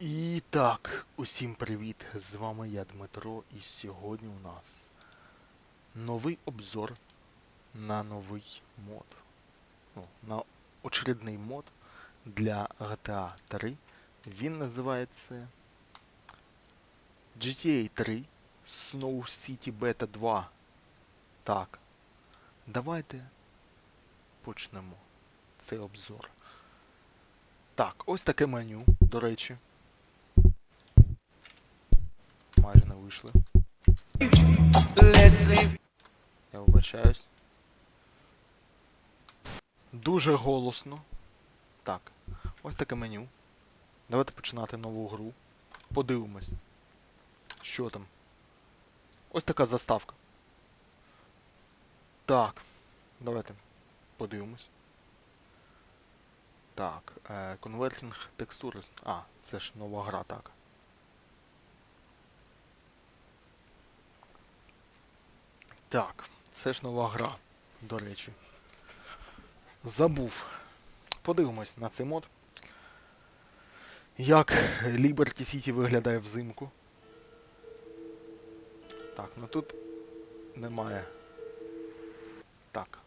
І так, усім привіт! З вами я Дмитро, і сьогодні у нас новий обзор на новий мод. Ну, на очередний мод для GTA 3. Він називається GTA 3 Snow City Beta 2. Так. Давайте почнемо цей обзор. Так, ось таке меню, до речі. Не вийшли. Я вибачаюсь. Дуже голосно. Так, ось таке меню. Давайте починати нову гру. Подивимось. Що там? Ось така заставка. Так. Давайте подивимось. Так, е, Converting Textures. А, це ж нова гра, так. Так, це ж нова гра, до речі. Забув. Подивимось на цей мод. Як Liberty City виглядає взимку. Так, ну тут немає. Так.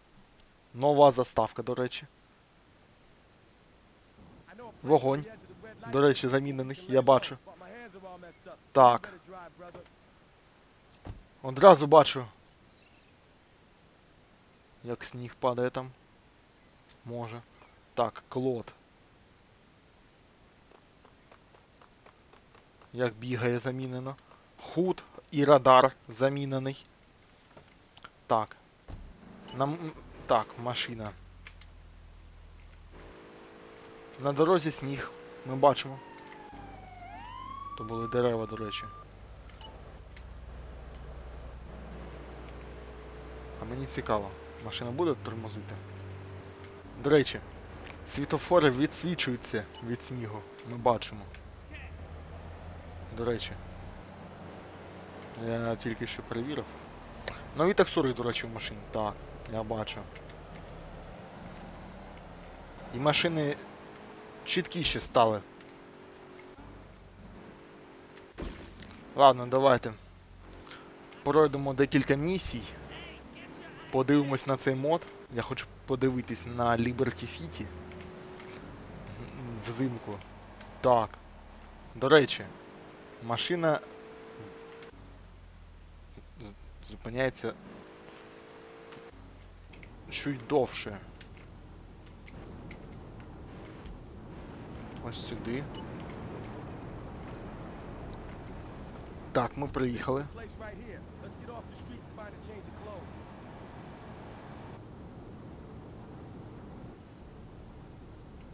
Нова заставка, до речі. Вогонь. До речі, замінений, я бачу. Так. Одразу бачу. Як сніг падає там. Може. Так, Клод. Як бігає замінено. Худ і радар замінений. Так. Нам. Так, машина. На дорозі сніг. Ми бачимо. То були дерева, до речі. А мені цікаво, машина буде тормозити? До речі, світофори відсвічуються від снігу. Ми бачимо. До речі. Я тільки що перевірив. Нові текстури, до речі, в машині. Так, я бачу. І машини чіткіші стали. Ладно, давайте. Пройдемо декілька місій. Подивимось на цей мод. Я хочу подивитись на Liberty City. Взимку. Так. До речі, машина зупиняється чуть довше. Ось сюди. Так, ми приїхали.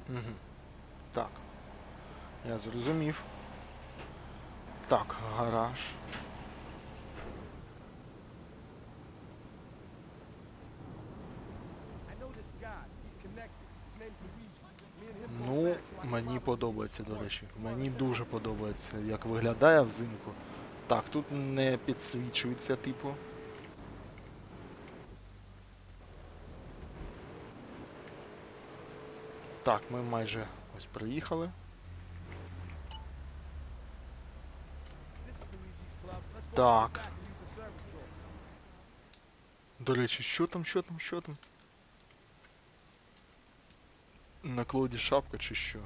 Угу. Так. Я зрозумів. Так, гараж. Ну, мені подобається, до речі. Мені дуже подобається, як виглядає взимку. Так, тут не підсвічується, типу. Так, ми майже ось приїхали. Так. До речі, що там, що там, що там? На клоді шапка чи що?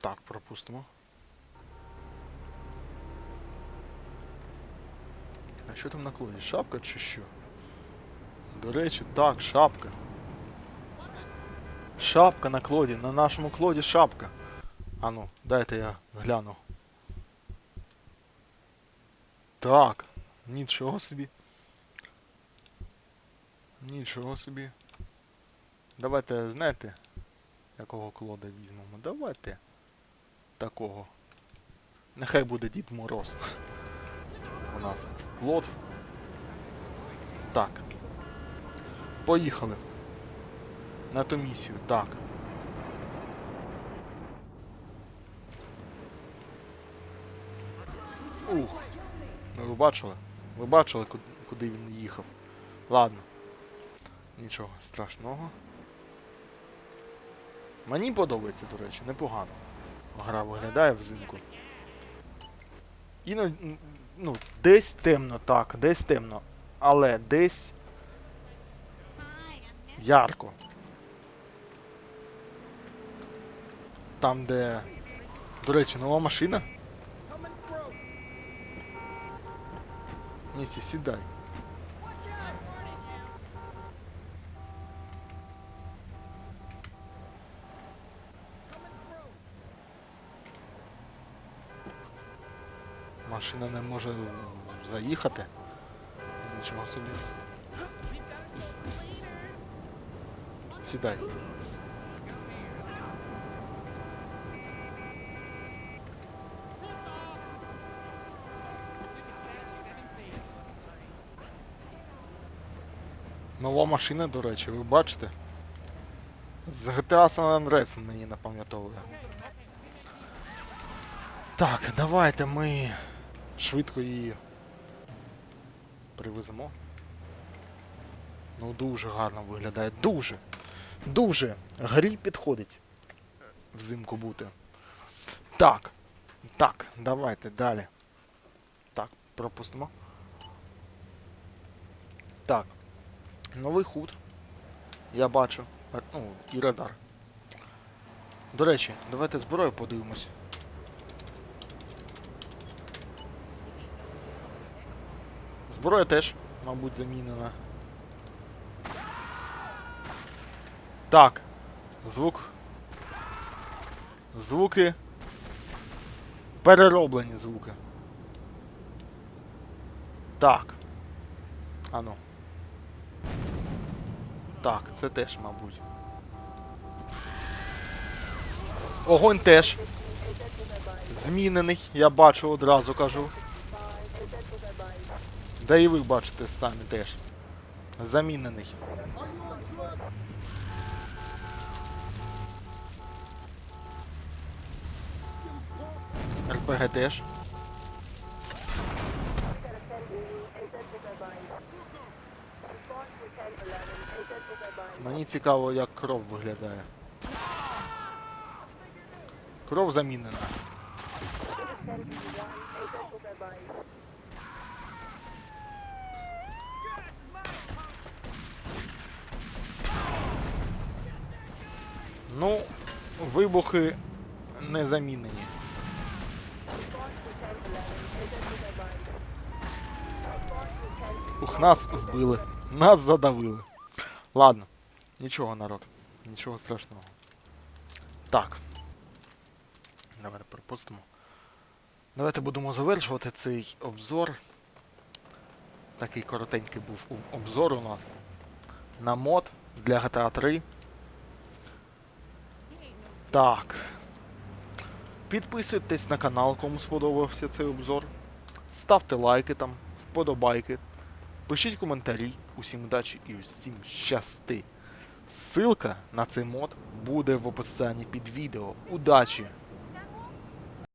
Так, пропустимо. А що там на клоді? Шапка чи що? До речі, так, шапка. Шапка на клоді, на нашому клоді шапка. А ну, дайте я гляну. Так, нічого собі. Нічого собі. Давайте, знаєте, якого клода візьмемо? Давайте такого. Нехай буде Дід Мороз. У нас клод. Так. Поїхали. На ту місію, так. Ух. Ну ви бачили? Ви бачили, куди, він їхав? Ладно. Нічого страшного. Мені подобається, до речі, непогано. Гра виглядає взимку. Іноді, ну, десь темно, так, десь темно. Але десь ярко. Там, де. До речі, нова машина. Місі, сідай. Машина не може заїхати. Нічого собі. Сідай. Нова машина, до речі, ви бачите? З GTA San Andreas мені напам'ятовує. Так, давайте ми швидко її привеземо. Ну дуже гарно виглядає. Дуже! Дуже! Грі підходить взимку бути. Так. Так, давайте далі. Так, пропустимо. Так. Новий хутр. Я бачу. Ну, і радар. До речі, давайте зброю подивимось. Зброя теж, мабуть, замінена. Так. Звук. Звуки. Перероблені звуки. Так. Ану. Так, це теж, мабуть. Огонь теж. Змінений, я бачу одразу кажу. Да і ви бачите самі теж. Замінений. РПГ теж. Мені цікаво, як кров виглядає. Кров замінена. Ну, вибухи не замінені. Ух, нас вбили. Нас задавили. Ладно. Нічого, народ. Нічого страшного. Так. Давайте пропустимо. Давайте будемо завершувати цей обзор. Такий коротенький був обзор у нас. На мод для GTA 3. Так. Підписуйтесь на канал, кому сподобався цей обзор. Ставте лайки там, вподобайки. Пишіть коментарі. Усім удачі і усім щасти. Ссылка на цей мод буде в описанні під відео. Удачі!